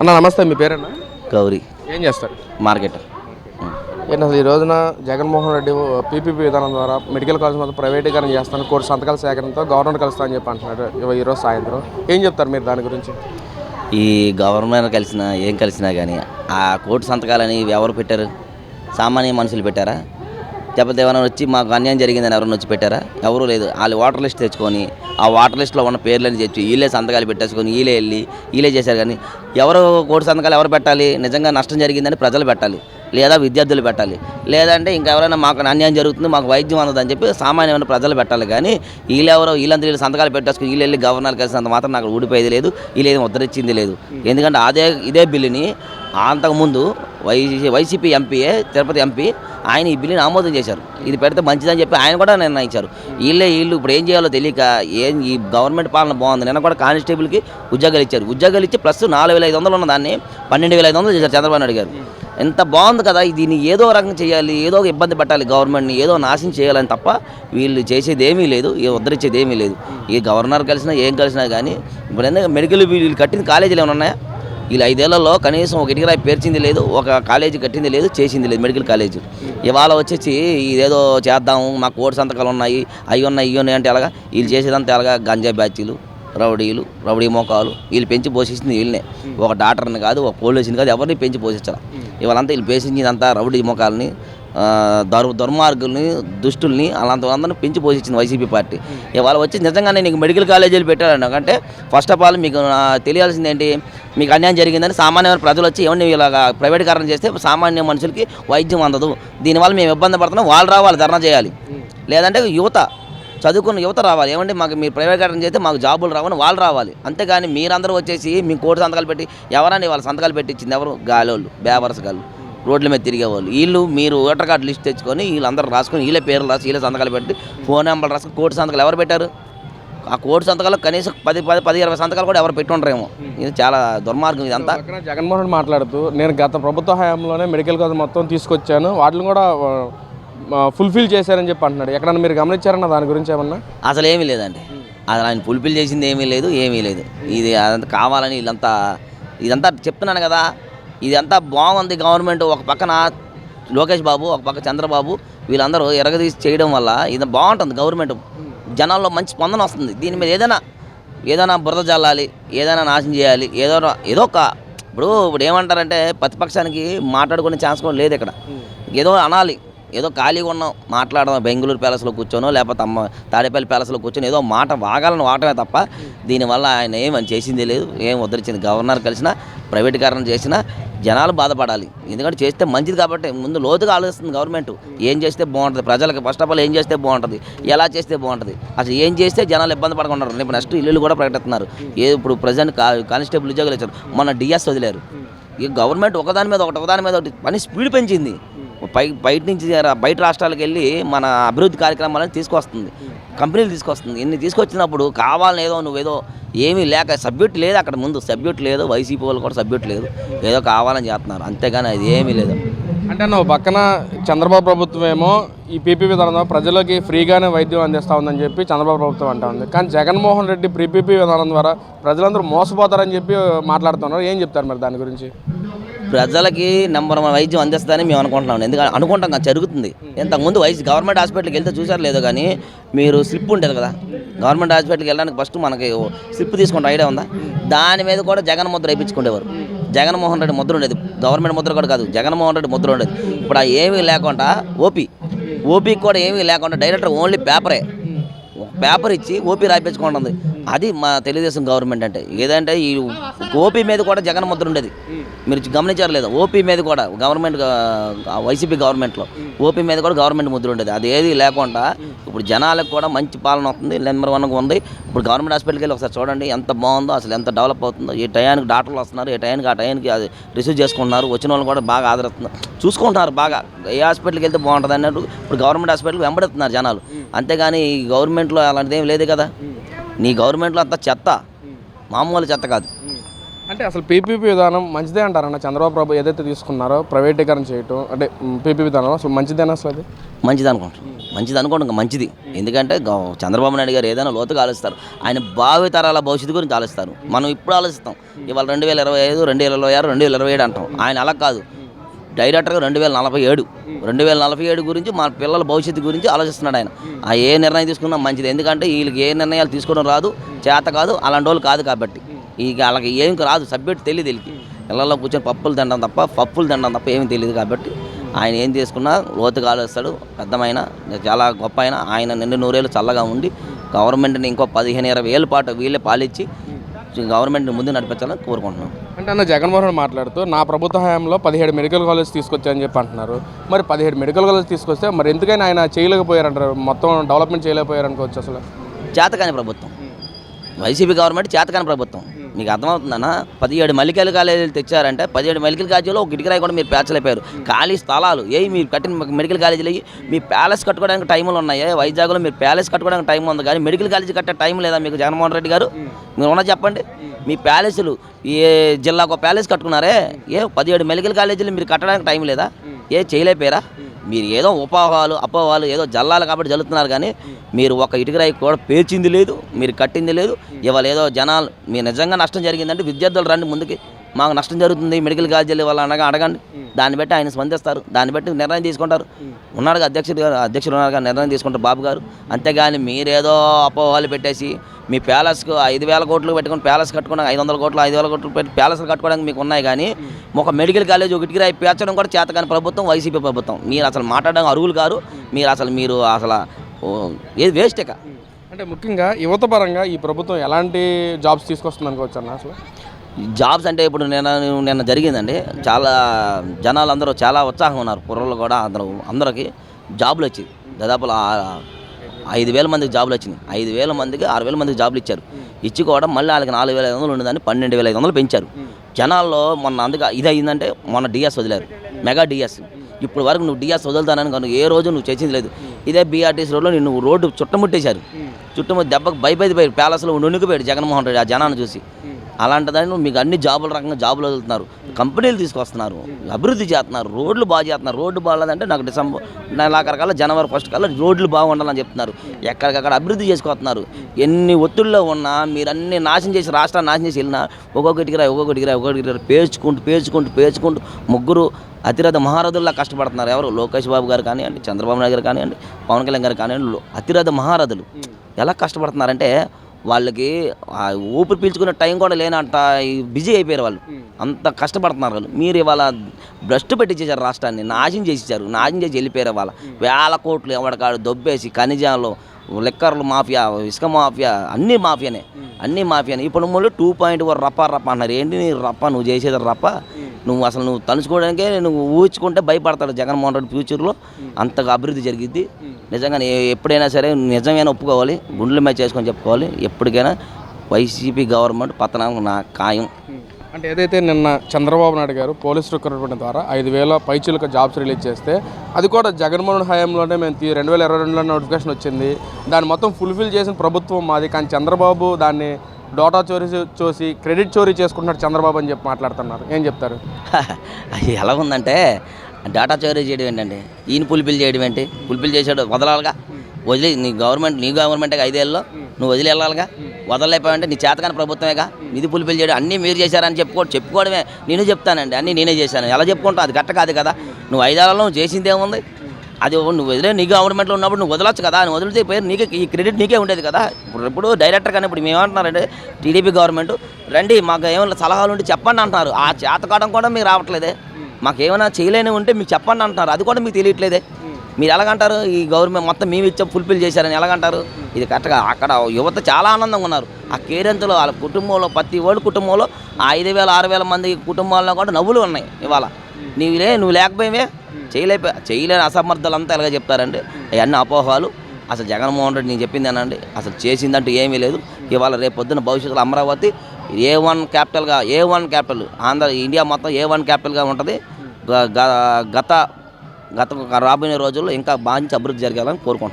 అన్న నమస్తే మీ పేరన్నా? గౌరీ. ఏం చేస్తారు? మార్కెట్ ఏంటి అసలు ఈ రోజున జగన్మోహన్ రెడ్డి పీపీపీ విధానం ద్వారా మెడికల్ కాలేజ్ మొత్తం ప్రైవేటీకరణ చేస్తాను కోటి సంతకాల సేకరణతో గవర్నమెంట్ కలుస్తా అని చెప్పి అంటున్నారు ఇవ- ఈ రోజు సాయంత్రం. ఏం చెప్తారు మీరు దాని గురించి? ఈ గవర్నమెంట్ కలిసినా ఏం కలిసినా కానీ ఆ కోటి సంతకాలని ఎవరు పెట్టారు? సామాన్య మనుషులు పెట్టారా? లేకపోతే ఎవరైనా వచ్చి మాకు అన్యాయం జరిగిందని ఎవరైనా వచ్చి పెట్టారా? ఎవరూ లేదు. వాళ్ళు వాటర్ లిస్ట్ తెచ్చుకొని ఆ వాటర్ లిస్ట్లో ఉన్న పేర్లని చెప్పి వీళ్ళే సంతకాలు పెట్టేసుకొని వీళ్ళే వెళ్ళి వీళ్ళే చేశారు. కానీ ఎవరు కోటి సంతకాలు ఎవరు పెట్టాలి? నిజంగా నష్టం జరిగిందని ప్రజలు పెట్టాలి. లేదా విద్యార్థులు పెట్టాలి. లేదంటే ఇంకా ఎవరైనా మాకు అన్యాయం జరుగుతుంది మాకు వైద్యం అందదని చెప్పి సామాన్యమైన ప్రజలు పెట్టాలి. కానీ వీళ్ళెవరో వీళ్ళంతా వీళ్ళు సంతకాలు పెట్టేసుకుని వీళ్ళు వెళ్ళి గవర్నర్ కలిసినంత మాత్రం నాకు ఊడిపోయేది లేదు వీళ్ళు ఏది ఉద్ధరించింది లేదు. ఎందుకంటే అదే ఇదే బిల్లుని అంతకుముందు Y C Y C P MPa Tirupati MP ఆయన ఈ బిల్లుని ఆమోదం చేశారు. ఇది పెడితే మంచిదని చెప్పి ఆయన కూడా నిర్ణయించారు. వీళ్ళే వీళ్ళు ఇప్పుడు ఏం చేయాలో తెలియక ఏం ఈ గవర్నమెంట్ పాలన బాగుంది. నిన్న కూడా కానిస్టేబుల్కి ఉద్యోగాలు ఇచ్చారు. ఉద్యోగాలు ఇచ్చి ప్లస్ నాలుగు వేల ఐదు వందలు ఉన్న దాన్ని పన్నెండు వేల ఐదు వందలు చేశారు చంద్రబాబు నాయుడు గారు. ఎంత బాగుంది కదా దీన్ని ఏదో రకంగా చేయాలి ఏదో ఒక ఇబ్బంది పెట్టాలి గవర్నమెంట్ని ఏదో నాశనం చేయాలని తప్ప వీళ్ళు చేసేది ఏమీ లేదు ఈ ఉద్ధరించేది ఏమీ లేదు. ఈ గవర్నర్ కలిసినా ఏం కలిసినా కానీ ఇప్పుడు ఎందుకంటే మెడికల్ వీళ్ళు కట్టిన కాలేజీలు ఏమైనా ఉన్నాయా? వీళ్ళు ఐదేళ్ళలో కనీసం ఒక ఇటుకరాయి పేర్చింది లేదు ఒక కాలేజీ కట్టింది లేదు చేసింది లేదు మెడికల్ కాలేజ్. ఇవాళ వచ్చేసి ఇదేదో చేద్దాము మాకు కోటి సంతకాలు ఉన్నాయి అవి ఉన్నాయి ఇవి ఉన్నాయి అంటే ఎలాగా? వీళ్ళు చేసేదంతా ఎలాగా? గంజా బ్యాచీలు రౌడీలు రౌడీ మోకాలు వీళ్ళు పెంచి పోషిస్తుంది వీళ్ళనే. ఒక డాక్టర్ని కాదు ఒక పోలీసుని కాదు ఎవరిని పెంచి పోషించాలి. ఇవాళంతా వీళ్ళు పోషించిందంతా రౌడీ మోకాలని దుర్ దుర్మార్గుల్ని దుష్టుల్ని అలాంటి అందరిని పెంచి పోషించింది వైసీపీ పార్టీ. ఇవాళ వచ్చి నిజంగానే నీకు మెడికల్ కాలేజీలు పెట్టారు అంటే ఫస్ట్ ఆఫ్ ఆల్ మీకు తెలియాల్సింది ఏంటి? మీకు అన్యాయం జరిగిందని సామాన్యమైన ప్రజలు వచ్చి ఏమన్నా ఇలాగ ప్రైవేటీకరణ చేస్తే సామాన్య మనుషులకి వైద్యం అందదు. దీనివల్ల మేము ఇబ్బంది పడుతున్నాం. వాళ్ళు రావాలి ధర్నా చేయాలి. లేదంటే యువత చదువుకున్న యువత రావాలి. ఏమంటే మాకు మీరు ప్రైవేటీకరణ చేస్తే మాకు జాబులు రావని వాళ్ళు రావాలి. అంతేగాని మీరందరూ వచ్చేసి మీ కోటి సంతకాలు పెట్టి ఎవరని వాళ్ళ సంతకాలు పెట్టించింది? ఎవరు? గాలోళ్ళు బేబరస్ గాళ్ళు. రోడ్ల మీద తిరిగేవాళ్ళు. వీళ్ళు మీరు ఓటర్ కార్డు లిస్ట్ తెచ్చుకొని వీళ్ళందరూ రాసుకొని వీళ్ళే పేర్లు రాసి వీళ్ళే సంతకాలు పెట్టి ఫోన్ నెంబర్ రాసుకొని కోటి సంతకాలు ఎవరు పెట్టారు? ఆ కోటి సంతకాలు కనీసం పది పది పది ఇరవై సంతకాలు కూడా ఎవరు పెట్టి ఉండరేమో ఇది చాలా దుర్మార్గం ఇదంతా జగన్మోహన్ రెడ్డి మాట్లాడుతూ నేను గత ప్రభుత్వ హయాంలోనే మెడికల్ కాలేజ్ మొత్తం తీసుకొచ్చాను. వాటిని కూడా ఫుల్ఫిల్ చేశారని చెప్పి అంటున్నాడు. ఎక్కడన్నా మీరు గమనించారన్న దాని గురించి ఏమన్నా? అసలు ఏమీ లేదండి అసలు ఆయన ఫుల్ఫిల్ చేసింది ఏమీ లేదు ఏమీ లేదు. ఇది అదంతా కావాలని వీళ్ళంతా ఇదంతా చెప్తున్నాను కదా. ఇదంతా బాగుంది గవర్నమెంట్. ఒక పక్కన లోకేష్ బాబు ఒక పక్క చంద్రబాబు వీళ్ళందరూ ఎరగదీసి చేయడం వల్ల ఇది బాగుంటుంది గవర్నమెంట్. జనాల్లో మంచి స్పందన వస్తుంది. దీని మీద ఏదైనా ఏదైనా బురద జల్లాలి ఏదైనా నాశనం చేయాలి ఏదో ఏదో ఒక ఇప్పుడు ఇప్పుడు ఏమంటారంటే ప్రతిపక్షానికి మాట్లాడుకునే ఛాన్స్ కూడా లేదు ఇక్కడ. ఏదో అనాలి. ఏదో ఖాళీగా ఉన్నాం మాట్లాడదాం బెంగళూరు ప్యాలెస్లో కూర్చోనో లేకపోతే అమ్మ తాడేపల్లి ప్యాలెస్లో కూర్చొని ఏదో మాట వాగాలని వాటమే తప్ప దీనివల్ల ఆయన ఏమని చేసింది లేదు ఏం ఉద్ధరించింది గవర్నర్ కలిసినా ప్రైవేటీకరణ చేసినా జనాలు బాధపడాలి. ఎందుకంటే చేస్తే మంచిది కాబట్టి ముందు లోతుగా ఆలోచిస్తుంది గవర్నమెంట్ ఏం చేస్తే బాగుంటుంది? ప్రజలకు ఫస్ట్ ఆఫ్ ఆల్ ఏం చేస్తే బాగుంటుంది? ఎలా చేస్తే బాగుంటుంది? అసలు ఏం చేస్తే జనాలు ఇబ్బంది పడకుండా ఇప్పుడు నెక్స్ట్ ఇల్లు కూడా ప్రకటిస్తున్నారు. ఏ ఇప్పుడు ప్రజెంట్ కానిస్టేబుల్ ఉద్యోగాలు ఇచ్చారు. మొన్న డిఎస్ వదిలేరు. ఈ గవర్నమెంట్ ఒకదాని మీద ఒకటి ఒకదాని మీద ఒకటి పని స్పీడ్ పెంచింది. పై బయట నుంచి రా- బయట రాష్ట్రాలకు వెళ్ళి మన అభివృద్ధి కార్యక్రమాలను తీసుకొస్తుంది. కంపెనీలు తీసుకొస్తుంది. ఇన్ని తీసుకొచ్చినప్పుడు కావాలని ఏదో నువ్వేదో ఏమీ లేక సబ్జెక్ట్ లేదు అక్కడ ముందు. సబ్జెక్ట్ లేదు. వైసీపీ వాళ్ళు కూడా సబ్జెక్ట్ లేదు. ఏదో కావాలని చేస్తున్నారు. అంతేగాని అది ఏమీ లేదు. అంటే నువ్వు పక్కన చంద్రబాబు ప్రభుత్వం ఏమో ఈ పీపీపీ విధానం ప్రజలకి ఫ్రీగానే వైద్యం అందిస్తూ ఉందని చెప్పి చంద్రబాబు ప్రభుత్వం అంటా ఉంది. కానీ జగన్మోహన్ రెడ్డి పీపీపీ విధానం ద్వారా ప్రజలందరూ మోసపోతారని చెప్పి మాట్లాడుతున్నారు. ఏం చెప్తారు మరి దాని గురించి? ప్రజలకి నెంబర్ వన్ వైద్యం అందిస్తుందని మేము అనుకుంటున్నాం. ఎందుకంటే అనుకుంటాం కదా జరుగుతుంది. ఇంతకుముందు వైద్య గవర్నమెంట్ హాస్పిటల్కి వెళ్తే చూసారు లేదో కానీ మీరు స్లిప్ ఉండేది కదా. గవర్నమెంట్ హాస్పిటల్కి వెళ్ళడానికి ఫస్ట్ మనకి స్లిప్ తీసుకుంటే ఐడియా ఉందా? దాని మీద కూడా జగన్ ముద్ర వేయించుకునేవారు జగన్మోహన్ రెడ్డి ముద్ర ఉండేది. గవర్నమెంట్ ముద్ర కూడా కాదు జగన్మోహన్ రెడ్డి ముద్ర ఉండేది. ఇప్పుడు ఏమీ లేకుండా ఓపీ ఓపీకి కూడా ఏమీ లేకుండా డైరెక్టర్ ఓన్లీ పేపరే. పేపర్ ఇచ్చి ఓపీ రాయించుకుంటుంది. అది మా తెలుగుదేశం గవర్నమెంట్ అంటే. ఏదంటే ఈ ఓపీ మీద కూడా జగన్ ముద్ర ఉండేది. మీరు గమనించారు లేదా ఓపీ మీద కూడా గవర్నమెంట్ వైసీపీ గవర్నమెంట్లో ఓపీ మీద కూడా గవర్నమెంట్ ముద్ర ఉండేది. అది ఏది లేకుండా ఇప్పుడు జనాలకు కూడా మంచి పాలన వస్తుంది నెంబర్ వన్గా ఉంది. ఇప్పుడు గవర్నమెంట్ హాస్పిటల్కి వెళ్ళి ఒకసారి చూడండి ఎంత బాగుందో అసలు ఎంత డెవలప్ అవుతుందో. ఏ టయానికి డాక్టర్లు వస్తున్నారు ఏ టయానికి ఆ టయానికి అది రిసీవ్ చేసుకుంటున్నారు. వచ్చిన వాళ్ళు కూడా బాగా ఆదరిస్తున్నారు. చూసుకుంటున్నారు బాగా. ఏ హాస్పిటల్కి వెళ్తే బాగుంటుంది అన్నట్టు ఇప్పుడు గవర్నమెంట్ హాస్పిటల్కి వెంబడుతున్నారు జనాలు. అంతేగాని ఈ గవర్నమెంట్లో అలాంటిది ఏం లేదు కదా. నీ గవర్నమెంట్లో అంతా చెత్త. మామూలు చెత్త కాదు. అంటే అసలు పీపీపీ విధానం మంచిదే అంటారన్న చంద్రబాబు ప్రభు ఏదైతే తీసుకున్నారో ప్రైవేటీకరణ చేయటం అంటే పీపీపీ విధానం అసలు మంచిదేనా అసలు అది? మంచిది అనుకుంటాం మంచిది అనుకోండి ఇంకా మంచిది. ఎందుకంటే చంద్రబాబు నాయుడు గారు ఏదైనా లోతుగా ఆలోచిస్తారు. ఆయన భావి తరాల భవిష్యత్తు గురించి ఆలోచిస్తారు. మనం ఇప్పుడు ఆలోచిస్తాం. ఇవాళ రెండు వేల ఇరవై ఐదు రెండు వేల ఇరవై ఆరు రెండు వేల ఇరవై ఏడు అంటాం. ఆయన అలా కాదు. డైరెక్టర్గా రెండు వేల నలభై ఏడు రెండు వేల నలభై ఏడు గురించి మా పిల్లల భవిష్యత్తు గురించి ఆలోచిస్తున్నాడు ఆయన. ఆ ఏ నిర్ణయం తీసుకున్నా మంచిది. ఎందుకంటే వీళ్ళకి ఏ నిర్ణయాలు తీసుకోవడం రాదు చేత కాదు అలాంటి వాళ్ళు కాదు కాబట్టి. ఇక వాళ్ళకి ఏం రాదు సబ్జెక్ట్ తెలియదు వీళ్ళకి. ఇళ్ళల్లో కూర్చొని పప్పులు తినడం తప్ప పప్పులు తినడం తప్ప ఏమీ తెలియదు కాబట్టి ఆయన ఏం చేసుకున్నా లోతుగా ఆలోచిస్తాడు. పెద్దమైన చాలా గొప్ప ఆయన. ఆయన నిండు నూరేళ్ళు చల్లగా ఉండి గవర్నమెంట్ని ఇంకో పదిహేను ఇరవై ఏళ్ళ పాటు వీళ్ళే పాలిచ్చి గవర్నమెంట్ని ముందు నడిపించాలని కోరుకుంటున్నాం అంటే అన్న జగన్మోహన్ రెడ్డి మాట్లాడుతూ నా ప్రభుత్వ హయాంలో పదిహేడు మెడికల్ కాలేజ్ తీసుకొచ్చాయని చెప్పి అంటున్నారు. మరి పదిహేడు మెడికల్ కాలేజ్ తీసుకొస్తే మరి ఎందుకైనా ఆయన చేయలేకపోయారంటారు? మొత్తం డెవలప్మెంట్ చేయలేకపోయారు అనుకోవచ్చు అసలు. చేతకాని ప్రభుత్వం. వైసీపీ గవర్నమెంట్ చేతకాని ప్రభుత్వం. మీకు అర్థమవుతుందన్నా పదిహేడు మెడికల్ కాలేజీలు తెచ్చారంటే పదిహేడు మెడికల్ కాలేజీలో ఒక ఇటుకరాయి కూడా మీరు పేర్చలేపారు ఖాళీ స్థలాలు. ఏ మీరు కట్టిన మెడికల్ కాలేజీలు మీ ప్యాలెస్ కట్టుకోవడానికి టైములు ఉన్నాయి. వైజాగ్లో మీరు ప్యాలెస్ కట్టుకోవడానికి టైం ఉంది కానీ మెడికల్ కాలేజీ కట్టే టైం లేదా మీకు జగన్మోహన్ రెడ్డి గారు? మీరు ఉన్న చెప్పండి. మీ ప్యాలెస్లు ఏ జిల్లాకు ఒక ప్యాలెస్ కట్టుకున్నారే? ఏ పదిహేడు మెడికల్ కాలేజీలు మీరు కట్టడానికి టైం లేదా? ఏ చేయలేపారా మీరు ఏదో ఉపాహాలు అపోహాలు ఏదో జల్లాలు కాబట్టి జల్లుతున్నారు కానీ మీరు ఒక ఇటుకరాయి కూడా పేర్చింది లేదు మీరు కట్టింది లేదు. ఇవాళ ఏదో జనాలు మీరు నిజంగా నష్టం జరిగిందంటే విద్యార్థులు రండి ముందుకి మాకు నష్టం జరుగుతుంది మెడికల్ కాలేజీలు వాళ్ళ అనగా అడగండి. దాన్ని బట్టి ఆయన స్పందిస్తారు. దాన్ని బట్టి నిర్ణయం తీసుకుంటారు. ఉన్నాడు అధ్యక్షుడు గారు అధ్యక్షుడు ఉన్నారు నిర్ణయం తీసుకుంటారు బాబు గారు. అంతేగాని మీరేదో అపోహాలు పెట్టేసి మీ ప్యాలెస్కు ఐదు వేల కోట్లు పెట్టుకుని ప్యాలెస్ కట్టుకోవడానికి ఐదు వందల కోట్లు ఐదు వేల కోట్లు పెట్టి ప్యాలెస్లు కట్టుకోవడానికి మీకు ఉన్నాయి కానీ ఒక మెడికల్ కాలేజ్ ఒకటికి రాయి పేర్చడం కూడా చేతకాని ప్రభుత్వం వైసీపీ ప్రభుత్వం. మీరు అసలు మాట్లాడడం అరుగులు కారు. మీరు అసలు మీరు అసలు ఓ, ఏది వేస్ట్ ఇక. అంటే ముఖ్యంగా యువత పరంగా ఈ ప్రభుత్వం ఎలాంటి జాబ్స్ తీసుకొస్తుంది అనుకోవచ్చు అన్న అసలు? జాబ్స్ అంటే ఇప్పుడు నిన్న నిన్న జరిగిందండి. చాలా జనాలు అందరూ చాలా ఉత్సాహం ఉన్నారు. కుర్రలు కూడా అందరూ అందరికి జాబులు వచ్చాయి దాదాపు ఐదు వేల మందికి జాబులు వచ్చినాయి. ఐదు వేల మందికి ఆరు వేల మందికి జాబులు ఇచ్చారు. ఇచ్చి కూడా మళ్ళీ వాళ్ళకి నాలుగు వేల ఐదు వందలు ఉండేదాన్ని పన్నెండు వేల ఐదు వందలు పెంచారు. జనాల్లో మొన్న అందుకే ఇది అయిందంటే మొన్న డిఎస్ వదిలారు. Mega D S. ఇప్పుడు వరకు నువ్వు డిఎస్ వదులుతానని కనుక ఏ రోజు నువ్వు చేసింది లేదు. ఇదే బీఆర్టీసీ రోడ్లో నిన్ను రోడ్డు చుట్టముట్టేశారు. చుట్టుముట్టి దెబ్బకు భయపడిపోయారు. ప్యాలెస్లో ఉండుకుపోయాడు జగన్మోహన్ రెడ్డి ఆ జనాన్ని చూసి. అలాంటిదాన్ని మీకు అన్ని జాబుల రకంగా జాబులు వదులుతున్నారు. కంపెనీలు తీసుకొస్తున్నారు. అభివృద్ధి చేస్తున్నారు. రోడ్లు బాగా చేస్తున్నారు. రోడ్డు బాగాలేదంటే నాకు డిసెంబర్ నెలాఖరు జనవరి ఫస్ట్ కల్లా రోడ్లు బాగుండాలని చెప్తున్నారు. ఎక్కడికక్కడ అభివృద్ధి చేసుకొస్తున్నారు. ఎన్ని ఒత్తిడిలో ఉన్నా మీరు అన్ని నాశనం చేసి రాష్ట్రాన్ని నాశనం చేసి వెళ్ళినా ఒక్కొక్కటికి రా ఒక్కొక్కటికి రా ఒక్కొక్కటికి రా పేర్చుకుంటూ పేర్చుకుంటూ పేర్చుకుంటూ ముగ్గురు అతిరథ మహారథుల్లా కష్టపడుతున్నారు. ఎవరు? లోకేష్ బాబు గారు కానివ్వండి చంద్రబాబు నాయుడు గారు కానివ్వండి పవన్ కళ్యాణ్ గారు కానివ్వండి అతిరథ మహారథులు. ఎలా కష్టపడుతున్నారంటే వాళ్ళకి ఊపిరి పీల్చుకునే టైం కూడా లేనంత బిజీ అయిపోయారు వాళ్ళు. అంత కష్టపడుతున్నారు వాళ్ళు. మీరు ఇవాళ భ్రష్టు పెట్టించేశారు రాష్ట్రాన్ని నాశనం చేసేసారు నాశనం చేసి వెళ్ళిపోయారు వాళ్ళ వేల కోట్లు ఎవడకాడు దొబ్బేసి ఖనిజాలు లిక్కర్లు మాఫియా ఇసుక మాఫియా అన్నీ మాఫియానే. అన్నీ మాఫియానే. ఇప్పుడు మళ్ళీ టూ పాయింట్ రప్ప రప్ప అన్నారు ఏంటి నీ రప్ప? నువ్వు చేసేది రప్ప? నువ్వు అసలు నువ్వు తలుచుకోవడానికే నువ్వు ఊహించుకుంటే భయపడతాడు జగన్మోహన్ రెడ్డి ఫ్యూచర్లో. అంతగా అభివృద్ధి జరిగిద్ది. నిజంగా ఎప్పుడైనా సరే నిజమైనా ఒప్పుకోవాలి. గుండెల మీద చేసుకొని చెప్పుకోవాలి. ఎప్పటికైనా వైసీపీ గవర్నమెంట్ పతనం నా ఖాయం. అంటే ఏదైతే నిన్న చంద్రబాబు నాయుడు గారు పోలీస్ రిక్రూట్మెంట్ ద్వారా ఐదు వేల పైచులకు జాబ్స్ రిలీజ్ చేస్తే అది కూడా జగన్మోహన్ హయాంలోనే మేము రెండు వేల ఇరవై రెండులో నోటిఫికేషన్ వచ్చింది. దాన్ని మొత్తం ఫుల్ఫిల్ చేసిన ప్రభుత్వం మాది. కానీ చంద్రబాబు దాన్ని డోటా చోరీ చూసి క్రెడిట్ చోరీ చేసుకుంటున్నాడు చంద్రబాబు అని చెప్పి మాట్లాడుతున్నారు. ఏం చెప్తారు? అది ఎలా ఉందంటే డేటా చోరీ చేయడం ఏంటండి? ఈయన పులిపిల్ చేయడం ఏంటి? పులిపిల్ చేసాడు వదలాలిగా. వదిలి నీ గవర్నమెంట్ నీ గవర్నమెంట్ ఐదేళ్ళలో నువ్వు వదిలి వెళ్ళాలిగా. వదలలేకపోయావంటే నీ చేతకాని ప్రభుత్వమేగా. నిధి పులిపిల్ చేయడం అన్నీ మీరు చేశారని చెప్పుకో చెప్పుకోవడమే. నేను చెప్తానండి అన్నీ నేనే చేశాను. ఎలా చెప్పుకుంటావు? అది కరెక్ట్ కాదు కదా. నువ్వు ఐదేళ్ళలో నువ్వు చేసింది ఏముంది అది నువ్వు వదిలే నీ గవర్నమెంట్లో ఉన్నప్పుడు నువ్వు వదలొచ్చు కదా అని వదిలితే పేరు నీకే ఈ క్రెడిట్ నీకే ఉండేది కదా. ఇప్పుడు ఇప్పుడు డైరెక్టర్ కానీ ఇప్పుడు మేము టీడీపీ గవర్నమెంట్ రండి మాకు ఏమైనా సలహాలు ఉంటే చెప్పండి అంటున్నారు. ఆ చేతకాడం కూడా మీకు రావట్లేదే. మాకు ఏమైనా చేయలేని ఉంటే మీకు చెప్పండి అంటున్నారు. అది కూడా మీకు తెలియట్లేదే. మీరు ఎలాగంటారు? ఈ గవర్నమెంట్ మొత్తం మేము ఇచ్చే ఫుల్ఫిల్ చేశారని ఎలాగంటారు? ఇది కరెక్ట్గా అక్కడ యువత చాలా ఆనందంగా ఉన్నారు. ఆ కేరెంతలో వాళ్ళ కుటుంబంలో ప్రతి ఓడి కుటుంబంలో ఆ ఐదు వేల ఆరు వేల మంది కుటుంబాల్లో కూడా నవ్వులు ఉన్నాయి ఇవాళ. నీవులే నువ్వు లేకపోయేవే. చేయలేపో చేయలేని అసమర్థులంతా ఎలాగ చెప్తారండి అవన్నీ అపోహాలు. అసలు జగన్మోహన్ రెడ్డి నేను చెప్పింది అనండి. అసలు చేసిందంటూ ఏమీ లేదు. ఇవాళ రేపు పొద్దున్న భవిష్యత్తులో అమరావతి ఏ వన్ క్యాపిటల్గా A one capital Andhra India మొత్తం ఏ వన్ క్యాపిటల్గా ఉంటుంది. గ- గ- గత గత రాబోయే రోజుల్లో ఇంకా మంచి అభివృద్ధి జరగాలని కోరుకుంటున్నాను